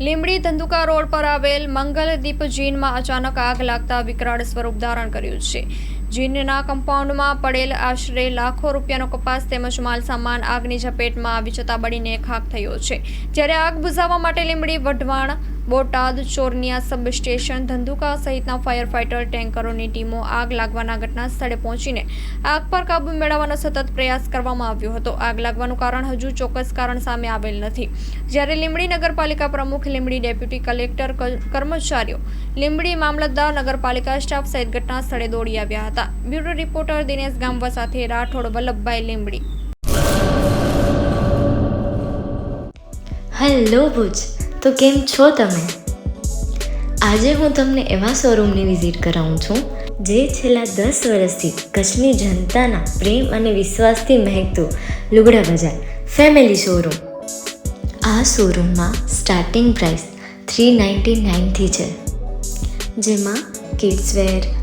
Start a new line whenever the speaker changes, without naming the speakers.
Limbdi Dhandhuka road પર આવેલ મંગલદીપ જીનમાં અચાનક આગ લાગતા વિકરાળ સ્વરૂપ ધારણ કર્યું છે. જીનના કમ્પાઉન્ડમાં પડેલ આશરે લાખો રૂપિયાનો કપાસ તેમજ માલ સામાન આગની ઝપેટમાં આવી જતા બળીને ખાક થયો છે. જ્યારે આગ બુઝાવવા માટે લીમડી વઢવાણ, બોટાદ, ચોરનિયા સબ સ્ટેશન ધંધુકા સહિતના ફાયર ફાઇટર ટેન્કરોની ટીમો આગ લાગવાના ઘટના સ્થળે પહોંચીને આગ પર કાબુ મેળવવાનો સતત પ્રયાસ કરવામાં આવ્યો હતો. આગ લાગવાનું કારણ હજુ ચોક્કસ કારણ સામે આવેલ નથી. જ્યારે લીંબડી નગરપાલિકા પ્રમુખ, લીંબડી ડેપ્યુટી કલેક્ટર કર્મચારીઓ લીંબડી મામલતદાર, નગરપાલિકા સ્ટાફ સહિત ઘટના સ્થળે દોડી આવ્યા હતા. બ્યુરો રિપોર્ટર દિનેશ ગામવા સાથે રાઠોડ વલ્લભભાઈ લીંબડી.
હેલો ભુજ, તો કેમ છો તમે? આજે હું તમને એવા શોરૂમની વિઝિટ કરાવું છું, જે છેલ્લા દસ વર્ષથી કચ્છની જનતાના પ્રેમ અને વિશ્વાસથી મહેકતું લુગડા બજાર ફેમિલી શોરૂમ આ શોરૂમમાં સ્ટાર્ટિંગ પ્રાઇસ થ્રી નાઇન્ટી નાઇનથી છે. જેમાં kids wear